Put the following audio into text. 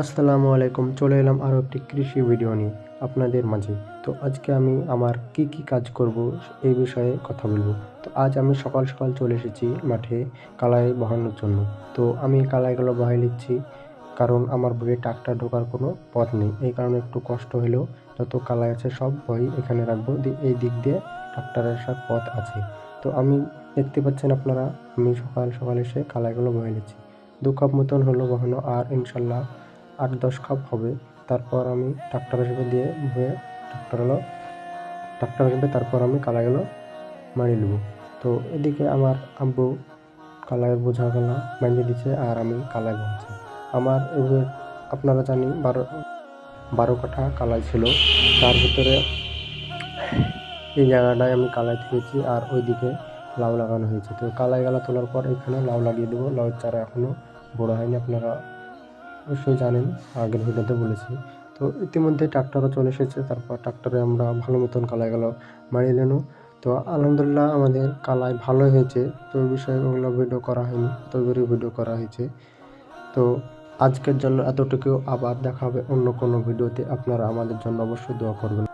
আসসালামু আলাইকুম, চলে এলাম আরও একটি কৃষি ভিডিও নিয়ে আপনাদের মাঝে। তো আজকে আমি আমার কি কি কাজ করব এই বিষয়ে কথা বলব। তো আজ আমি সকাল সকাল চলে এসেছি মাঠে কালাই বহানোর জন্য। তো আমি কালাইগুলো বহাই নিচ্ছি, কারণ আমার বইয়ে ট্রাক্টর ঢোকার কোনো পথ নেই। এই কারণে একটু কষ্ট হলেও যত কালাই আছে সব বই এখানে রাখব। এই দিক দিয়ে ট্রাক্টরের সব পথ আছে। তো আমি, দেখতে পাচ্ছেন আপনারা, আমি সকাল সকাল এসে কালাইগুলো বহাই নিচ্ছি। দু কাপ মতন হলো বহানো, আর ইনশাল্লাহ আট দশ কাপ হবে। তারপর আমি ট্রাক্টর হিসেবে দিয়ে ভুয়ে ট্রাক্টর হলো ট্রাক্টর হিসেবে তারপর আমি কালাইগুলো মারিয়ে নেব। তো এদিকে আমার আব্বু বোঝা গলা বাঁধিয়ে দিচ্ছে আর আমি কালাই বলছি। আমার এবার আপনারা জানি বারো বারো কাঠা কালাই ছিল। তার ভিতরে এই জায়গাটায় আমি কালাই থেকেছি আর ওইদিকে লাউ লাগানো হয়েছে। তো কালাই গালা তোলার পর এখানে লাউ লাগিয়ে দেবো। লাউয়ের চারা এখনও বড়ো হয়নি, আপনারা অবশ্যই জানেন, আগের ভিডিওতে বলেছি। তো ইতিমধ্যে ট্রাক্টরও চলে এসেছে, তারপর ট্রাক্টরে আমরা ভালো মতন কালাই গেল মারিয়ে নেন তো আলহামদুলিল্লাহ আমাদের কালাই ভালো হয়েছে, তো ওই বিষয়ে ওগুলো ভিডিও করা হয়নি তবে ভিডিও করা হয়েছে। তো আজকের জন্য এতটুকু আবার দেখা হবে অন্য কোনো ভিডিওতে, আপনারা আমাদের জন্য অবশ্যই দোয়া করবেন।